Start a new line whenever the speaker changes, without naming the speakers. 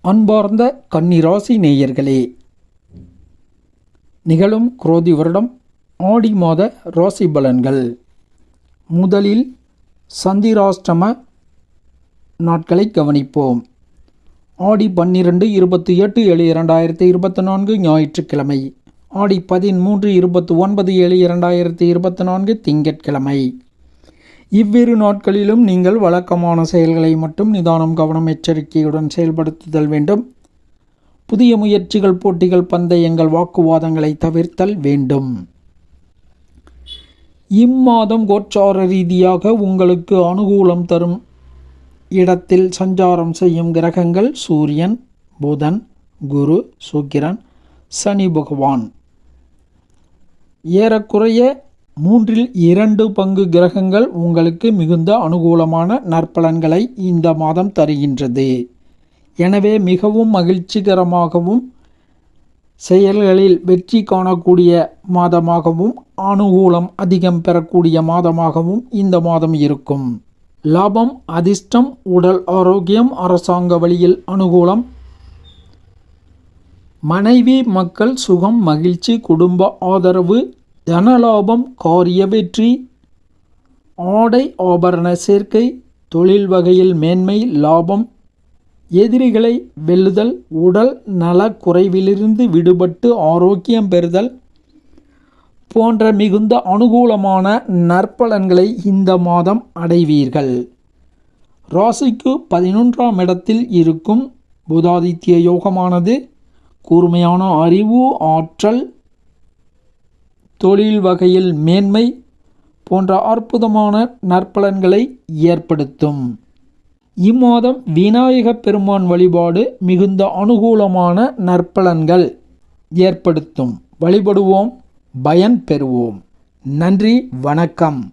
அன்பார்ந்த கன்னிராசி நேயர்களே நிகழும் குரோதி வருடம் ஆடி மாத ராசி பலன்கள். முதலில் சந்திராஷ்டம நாட்களை கவனிப்போம். ஆடி பன்னிரெண்டு இருபத்தி எட்டு ஏழு இரண்டாயிரத்தி இருபத்தி நான்கு ஞாயிற்றுக்கிழமை. ஆடி பதிமூன்று இருபத்தி ஒன்பது ஏழு இரண்டாயிரத்தி இருபத்தி நான்கு திங்கட்கிழமை. இவ்விரு நாட்களிலும் நீங்கள் வழக்கமான செயல்களை மட்டும் நிதானம் கவனம் எச்சரிக்கையுடன் செயல்படுத்துதல் வேண்டும். புதிய முயற்சிகள் போட்டிகள் பந்தயங்கள் வாக்குவாதங்களை தவிர்த்தல் வேண்டும். இம்மாதம் கோச்சார ரீதியாக உங்களுக்கு அனுகூலம் தரும் இடத்தில் சஞ்சாரம் செய்யும் கிரகங்கள் சூரியன் புதன் குரு சுக்கிரன் சனி பகவான். ஏறக்குறைய மூன்றில் இரண்டு பங்கு கிரகங்கள் உங்களுக்கு மிகுந்த அனுகூலமான நற்பலன்களை இந்த மாதம் தருகின்றது. எனவே மிகவும் மகிழ்ச்சிகரமாகவும் செயல்களில் வெற்றி காணக்கூடிய மாதமாகவும் அனுகூலம் அதிகம் பெறக்கூடிய மாதமாகவும் இந்த மாதம் இருக்கும். லாபம் அதிர்ஷ்டம் உடல் ஆரோக்கியம் அரசாங்க வழியில் அனுகூலம். மனைவி மக்கள் சுகம் மகிழ்ச்சி குடும்ப ஆதரவு தனலாபம் காரிய வெற்றி ஆடை ஆபரண சேர்க்கை தொழில் வகையில் மேன்மை லாபம் எதிரிகளை வெல்லுதல் உடல் நலக்குறைவிலிருந்து விடுபட்டு ஆரோக்கியம் பெறுதல் போன்ற மிகுந்த அனுகூலமான நற்பலன்களை இந்த மாதம் அடைவீர்கள். ராசிக்கு பதினொன்றாம் இடத்தில் இருக்கும் புதாதித்ய யோகமானது கூர்மையான அறிவு ஆற்றல் தொழில் வகையில் மேன்மை போன்ற அற்புதமான நற்பலன்களை ஏற்படுத்தும். இம்மாதம் விநாயகப் பெருமான் வழிபாடு மிகுந்த அனுகூலமான நற்பலன்கள் ஏற்படுத்தும். வழிபடுவோம் பயன் பெறுவோம் நன்றி வணக்கம்.